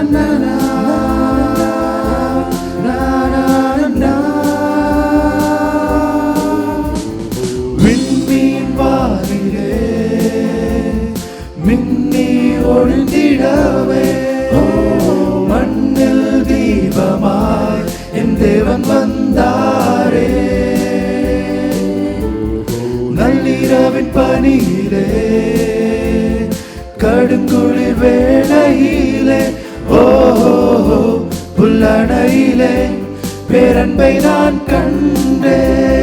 விண்மீன் பணியிலே கடுங்குளிர் வேளையிலே ஓ புல்லடையிலே பேரன்பை நான் கண்டேன்.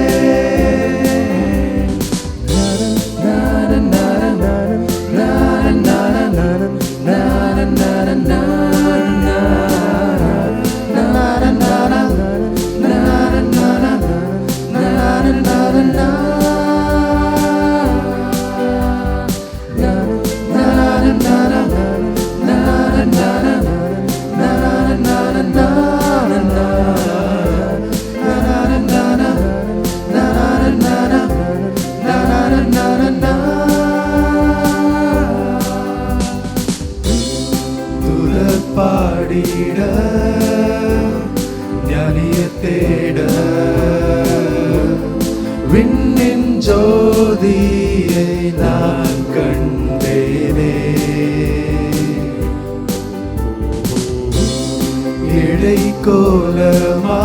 இழை கோலமா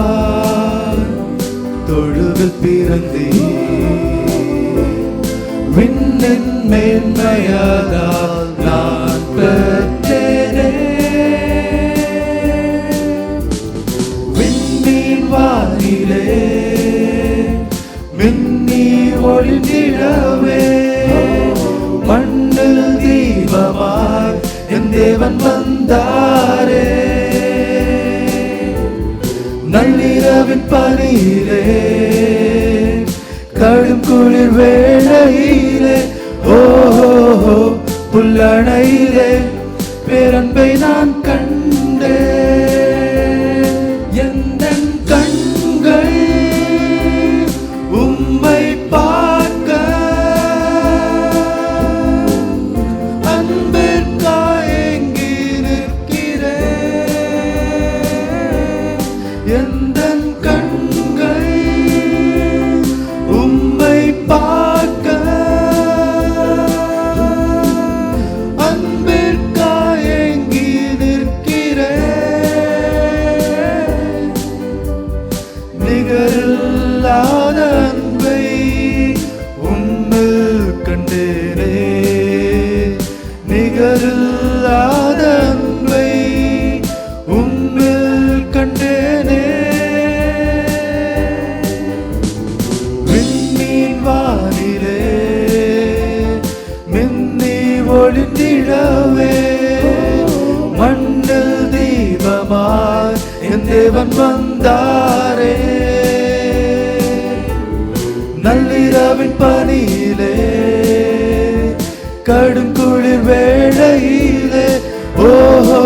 தொழுவில் பிறந்தே விண்ணின் மேன்மையாதால் நான் பெற்றேனே. விண்மீன் வானிலே மின்னி ஒளிந்திடவே மண்ணில் தீபமாய் என் தேவன் வந்தாரே. கர்த்தாவின் பணியிலே கடும் குளிர் வேளையிலே ஓஹோ புல்லணையிலே பேரன்பை நான் கண்டேனே. விண்மீன் வானிலே மின்னி ஒளிந்திடவே. மண்ணில் தீபமாய் என் தேவன் வந்தாரே. நள்ளிரவின் பணியிலே கடும் குளிர் வேளையிலே ஓஹோ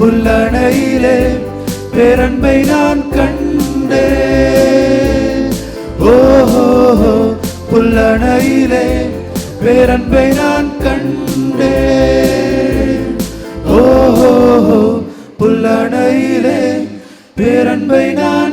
புல்லணையிலே. பேரன்பை நான் கண்டே ஓஹோ புல்லணையிலே பேரன்பை நான் கண்டே ஓஹோ புல்லணையிலே பேரன்பை நான்